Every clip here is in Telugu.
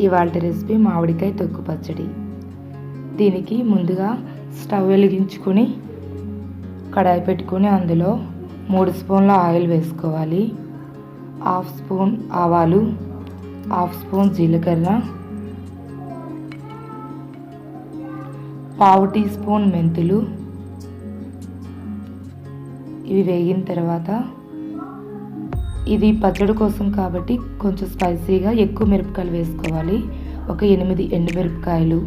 ఇవాళ రెసిపీ మామిడికాయ తొక్కు పచ్చడి. దీనికి ముందుగా స్టవ్ వెలిగించుకొని కడాయి పెట్టుకొని అందులో మూడు స్పూన్ల ఆయిల్ వేసుకోవాలి. హాఫ్ స్పూన్ ఆవాలు హాఫ్ స్పూన్ జీలకర్ర పావు టీ స్పూన్ మెంతులు. ఇవి వేగిన తర్వాత ఇది పచ్చడి కోసం కాబట్టి కొంచెం స్పైసీగా ఎక్కువ మిరపకాయలు వేసుకోవాలి. ఒక ఎనిమిది ఎండుమిరపకాయలు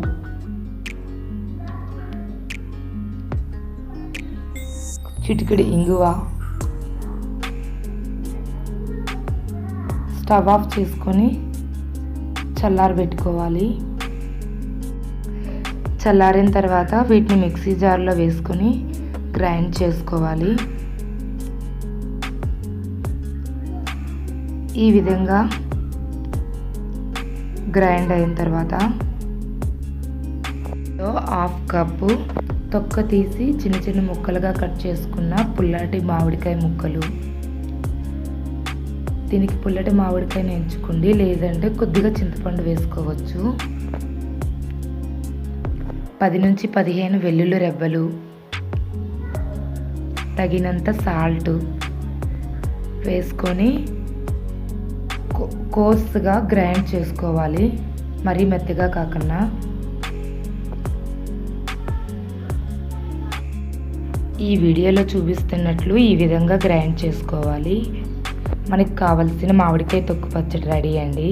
చిటికెడు ఇంగువ. స్టవ్ ఆఫ్ చేసుకొని చల్లారబెట్టుకోవాలి చల్లారిన తర్వాత వీటిని మిక్సీ జార్లో వేసుకొని గ్రైండ్ చేసుకోవాలి. ఈ విధంగా గ్రైండ్ అయిన తర్వాత హాఫ్ కప్పు తొక్క తీసి చిన్న చిన్న ముక్కలుగా కట్ చేసుకున్న పుల్లటి మామిడికాయ ముక్కలు. దీనికి పుల్లటి మామిడికాయని ఎంచుకోండి లేదంటే కొద్దిగా చింతపండు వేసుకోవచ్చు. పది నుంచి పదిహేను వెల్లుల్లి రెబ్బలు తగినంత సాల్ట్ వేసుకొని కోర్స్గా గ్రైండ్ చేసుకోవాలి. మరీ మెత్తగా కాకుండా. ఈ వీడియోలో చూపిస్తున్నట్లు ఈ విధంగా గ్రైండ్ చేసుకోవాలి. మనకి కావలసిన మామిడికాయ తొక్కు పచ్చడి రెడీ అండి.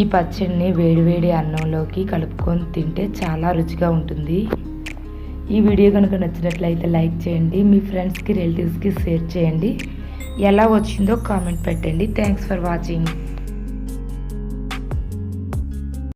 ఈ పచ్చడిని వేడివేడి అన్నంలోకి కలుపుకొని తింటే చాలా రుచిగా ఉంటుంది. ఈ వీడియో కనుక నచ్చినట్లయితే లైక్ చేయండి. మీ ఫ్రెండ్స్కి రిలేటివ్స్కి షేర్ చేయండి. ఎలా వచ్చిందో కామెంట్ పెట్టండి. Thanks for watching